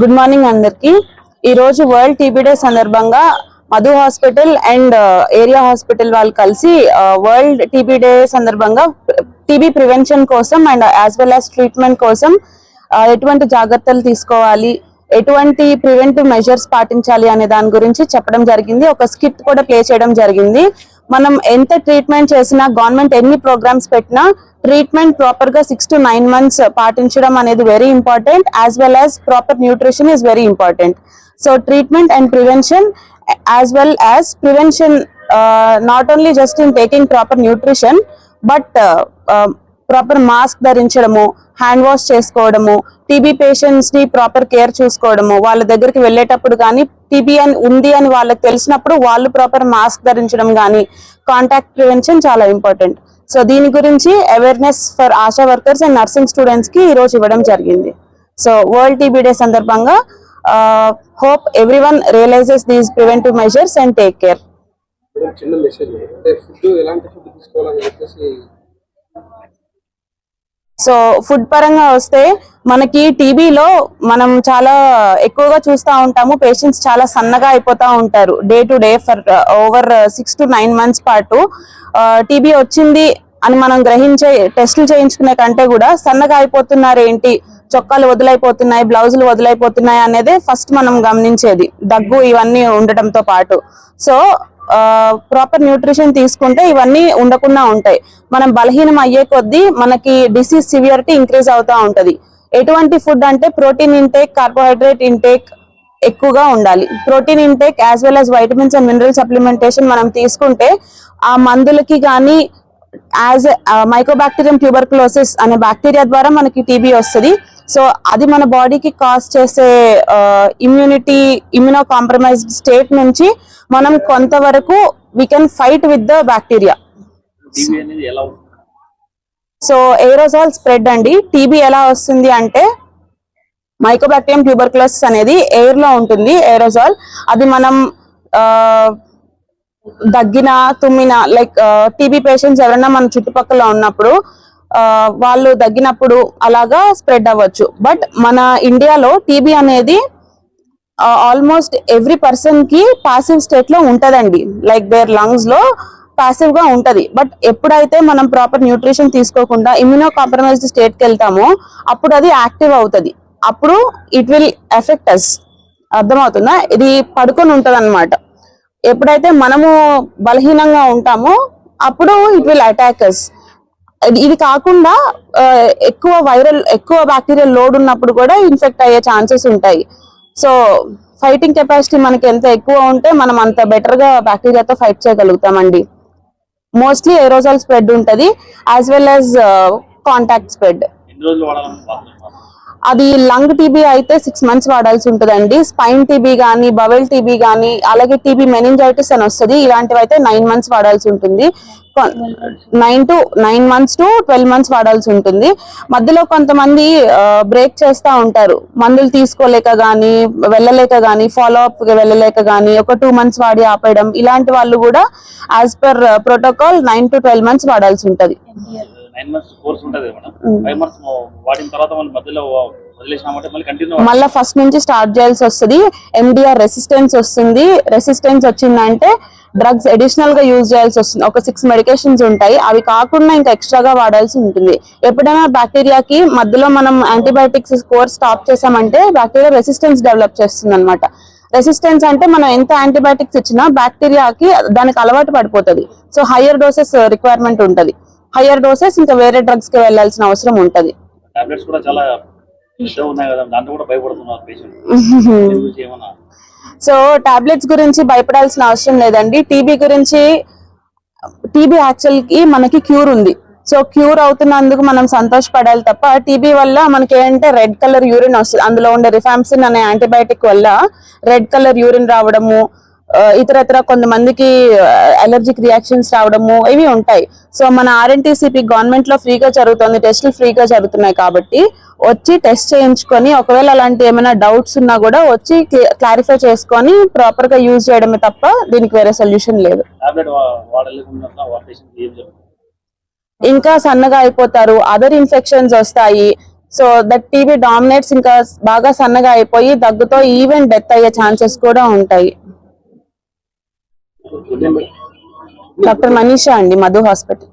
Good morning అందరికి. ఈరోజు world TB day సందర్భంగా Madhu hospital and area hospital వాళ్ళు కలిసి వరల్డ్ టీబీ డే సందర్భంగా టీబీ ప్రివెన్షన్ కోసం and as well as treatment కోసం ఎటువంటి జాగ్రత్తలు తీసుకోవాలి ఎటువంటి ప్రివెంటివ్ మెజర్స్ పాటించాలి అనే దాని గురించి చెప్పడం జరిగింది. ఒక స్కిట్ కూడా ప్లే చేయడం జరిగింది. మనం ఎంత ట్రీట్మెంట్ చేసినా గవర్నమెంట్ ఎన్ని ప్రోగ్రామ్స్ పెట్టినా ట్రీట్మెంట్ ప్రాపర్గా సిక్స్ టు నైన్ మంత్స్ పాటించడం అనేది very important as well as proper nutrition is very important so treatment and prevention as well as prevention not only just in taking proper nutrition but proper mask ధరించడము hand wash చేసుకోవడము TB పేషెంట్స్ని proper care చూసుకోవడము వాళ్ళ దగ్గరికి వెళ్ళేటప్పుడు కానీ TB అని ఉంది అని వాళ్ళకి తెలిసినప్పుడు వాళ్ళు ప్రాపర్ మాస్క్ ధరించడం కానీ కాంటాక్ట్ ప్రివెన్షన్ చాలా ఇంపార్టెంట్ సో దీని గురించి awareness for ASHA workers and nursing స్టూడెంట్స్కి ఈ రోజు ఇవ్వడం జరిగింది. సో వరల్డ్ టీబీ డే సందర్భంగా hope everyone realises these preventive measures and take care చిన్న మెసేజ్ అంటే ఫుడ్ ఎలాంటి ఫుడ్ తీసుకోవాలని చెప్పేసి సో ఫుడ్ పరంగా వస్తే మనకి టీబీలో మనం చాలా ఎక్కువగా చూస్తూ ఉంటాము. పేషెంట్స్ చాలా సన్నగా అయిపోతూ ఉంటారు. Day to day for over six to nine months పాటు. టీబీ వచ్చింది అని మనం గ్రహించే టెస్టులు చేయించుకునే కంటే కూడా సన్నగా అయిపోతున్నారు ఏంటి చొక్కాలు వదిలైపోతున్నాయి బ్లౌజులు వదిలైపోతున్నాయి అనేది ఫస్ట్ మనం గమనించేది. దగ్గు ఇవన్నీ ఉండటంతో పాటు. సో ప్రాపర్ న్యూట్రిషన్ తీసుకుంటే ఇవన్నీ ఉండకుండా ఉంటాయి. మనం బలహీనం అయ్యే కొద్దీ మనకి డిసీజ్ సివియరిటీ ఇంక్రీజ్ అవుతా ఉంటది. ఎటువంటి ఫుడ్ అంటే ప్రోటీన్ ఇంటేక్ కార్బోహైడ్రేట్ ఇంటేక్ ఎక్కువగా ఉండాలి. Protein intake as well as vitamins and mineral supplementation మనం తీసుకుంటే ఆ మందులకి కానీ యాజ్ మైకోబాక్టీరియం ట్యూబర్క్లోసిస్ అనే బ్యాక్టీరియా ద్వారా మనకి టీబీ వస్తుంది. సో అది మన బాడీకి కాజ్ చేసే ఇమ్యూనిటీ ఇమ్యూనో కాంప్రమైజ్డ్ స్టేట్ నుంచి మనం కొంతవరకు we can fight with the bacteria so aerosol spread అండి. టీబీ ఎలా వస్తుంది అంటే మైకోబాక్టీరియం ట్యూబర్కులోసిస్ అనేది ఎయిర్లో ఉంటుంది ఏరోజాల్ అది మనం దగ్గిన తుమ్మిన లైక్ టీబీ పేషెంట్స్ ఎవరైనా మన చుట్టుపక్కల ఉన్నప్పుడు వాళ్ళు తగ్గినప్పుడు అలాగా స్ప్రెడ్ అవ్వచ్చు. బట్ మన ఇండియాలో టీబీ అనేది ఆల్మోస్ట్ ఎవ్రీ పర్సన్కి పాసివ్ స్టేట్లో ఉంటదండి. లైక్ దేర్ లంగ్స్లో పాసివ్గా ఉంటది. బట్ ఎప్పుడైతే మనం ప్రాపర్ న్యూట్రిషన్ తీసుకోకుండా ఇమ్యూనో కాంప్రమైజ్డ్ స్టేట్కి వెళ్తామో అప్పుడు అది యాక్టివ్ అవుతుంది. అప్పుడు ఇట్ విల్ ఎఫెక్ట్ అస్ అర్థమవుతుందా? ఇది పడుకొని ఉంటది అనమాట ఎప్పుడైతే మనము బలహీనంగా ఉంటామో అప్పుడు ఇట్ విల్ అటాక్ అస్ ఇది కాకుండా ఎక్కువ వైరల్ ఎక్కువ బ్యాక్టీరియల్ లోడ్ ఉన్నప్పుడు కూడా ఇన్ఫెక్ట్ అయ్యే ఛాన్సెస్ ఉంటాయి. సో ఫైటింగ్ కెపాసిటీ మనకి ఎంత ఎక్కువ ఉంటే మనం అంత బెటర్గా బ్యాక్టీరియాతో ఫైట్ చేయగలుగుతామండి. మోస్ట్లీ ఏరోజాల్ స్ప్రెడ్ ఉంటుంది as well as contact spread. అది లంగ్ టీబీ అయితే సిక్స్ మంత్స్ వాడాల్సి ఉంటుందండి. స్పైన్ టీబీ కానీ బవెల్ టీబీ కానీ అలాగే టీబీ మెనింజైటిస్ అని వస్తుంది. ఇలాంటివి అయితే నైన్ మంత్స్ వాడాల్సి ఉంటుంది. Nine to nine months to twelve months వాడాల్సి ఉంటుంది. మధ్యలో కొంతమంది బ్రేక్ చేస్తూ ఉంటారు. మందులు తీసుకోలేక కానీ వెళ్ళలేక కానీ ఫాలో అప్ వెళ్ళలేక కానీ ఒక టూ మంత్స్ వాడి ఆపేయడం ఇలాంటి వాళ్ళు కూడా as per protocol nine to twelve months వాడాల్సి ఉంటుంది. నైన్ మంత్స్ కోర్స్ ఉంటుంది మేడం ఫైవ్ మంత్స్ వాడిన తర్వాత మళ్ళీ మధ్యలో మళ్ళా ఫస్ట్ నుంచి స్టార్ట్ చేయాల్సి వస్తుంది. ఎండిఆర్ రెసిస్టెన్స్ వస్తుంది. రెసిస్టెన్స్ వచ్చిందంటే డ్రగ్స్ అడిషనల్గా యూజ్ చేయాల్సి వస్తుంది. ఒక సిక్స్ మెడికేషన్స్ ఉంటాయి. అవి కాకుండా ఇంకా ఎక్స్ట్రాగా వాడాల్సి ఉంటుంది. ఎప్పుడైనా బ్యాక్టీరియాకి మధ్యలో మనం యాంటీబయాటిక్స్ కోర్స్ స్టాప్ చేసామంటే బ్యాక్టీరియా రెసిస్టెన్స్ డెవలప్ చేస్తుంది అనమాట రెసిస్టెన్స్ అంటే మనం ఎంత యాంటీబయాటిక్స్ ఇచ్చినా బ్యాక్టీరియాకి దానికి అలవాటు పడిపోతుంది. సో హయ్యర్ డోసెస్ రిక్వైర్మెంట్ ఉంటది. హయ్యర్ డోసెస్ ఇంకా వేరే డ్రగ్స్కి వెళ్ళాల్సిన అవసరం ఉంటది. సో టాబ్లెట్స్ గురించి భయపడాల్సిన అవసరం లేదండి. టీబీ గురించి టీబీ యాక్చువల్కి మనకి క్యూర్ ఉంది. సో క్యూర్ అవుతున్నందుకు మనం సంతోషపడాలి తప్ప టీబీ వల్ల మనకి ఏంటంటే రెడ్ కలర్ యూరిన్ వస్తుంది. అందులో ఉండే రిఫాంసిన్ అనే యాంటీబయాటిక్ వల్ల రెడ్ కలర్ యూరిన్ రావడము ఇతరత్ర కొంతమందికి అలర్జిక్ రియాక్షన్స్ రావడము ఇవి ఉంటాయి. సో మన ఆర్ఎన్టీసీపీ గవర్నమెంట్లో ఫ్రీగా జరుగుతుంది టెస్టులు ఫ్రీగా జరుగుతున్నాయి కాబట్టి వచ్చి టెస్ట్ చేయించుకొని ఒకవేళ అలాంటి ఏమైనా డౌట్స్ ఉన్నా కూడా వచ్చి క్లారిఫై చేసుకొని ప్రాపర్గా యూజ్ చేయడమే తప్ప దీనికి వేరే సొల్యూషన్ లేదు. ఇంకా సన్నగా అయిపోతారు అదర్ ఇన్ఫెక్షన్స్ వస్తాయి. సో దట్ టీబీ డామినేట్స్ ఇంకా బాగా సన్నగా అయిపోయి దగ్గుతో ఈవెన్ డెత్ అయ్యే ఛాన్సెస్ కూడా ఉంటాయి. డాక్టర్ మనీషా అండి మధు హాస్పిటల్.